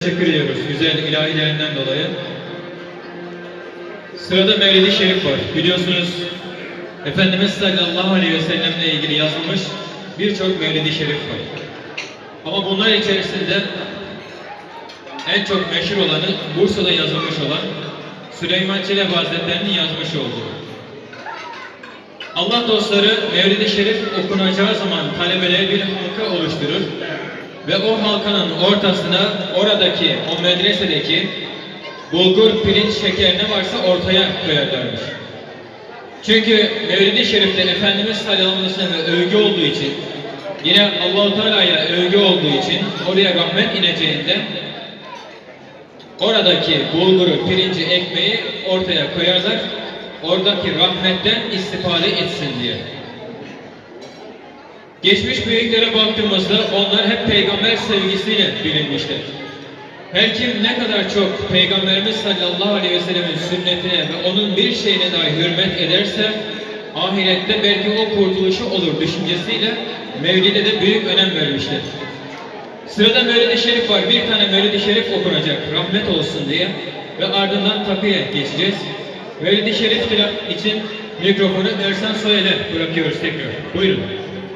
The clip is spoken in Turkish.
Teşekkür ediyoruz güzel ilahilerinden dolayı. Sırada Mevlid-i Şerif var. Biliyorsunuz Efendimiz sallallahu aleyhi ve sellemle ilgili yazılmış birçok Mevlid-i Şerif var. Ama bunlar içerisinde en çok meşhur olanı Bursa'da yazılmış olan Süleyman Çelebi Hazretleri'nin yazmış olduğu. Allah dostları Mevlid-i Şerif okunacağı zaman talebeleri bir halka oluşturur ve o halkanın ortasına oradaki, o medresedeki bulgur, pirinç, şeker ne varsa ortaya koyarlarmış. Çünkü Mevlid-i Şerif'te Efendimiz sallallahu övgü olduğu için yine Allahu Teala'ya övgü olduğu için oraya rahmet ineceğinde oradaki bulguru, pirinci, ekmeği ortaya koyarlar. Oradaki rahmetten istifade etsin diye. Geçmiş büyüklere baktığımızda onlar hep peygamber sevgisiyle bilinmişler. Her kim ne kadar çok Peygamberimiz sallallahu aleyhi ve sellemin sünnetine ve onun bir şeyine dahi hürmet ederse ahirette belki o kurtuluşu olur düşüncesiyle Mevlid'e de büyük önem vermişler. Sırada Mevlid-i Şerif var. Bir tane Mevlid-i Şerif okunacak rahmet olsun diye ve ardından takıya geçeceğiz. Mevlid-i Şerif için mikrofonu Ersan Soyel'e bırakıyoruz tekrar. Buyurun.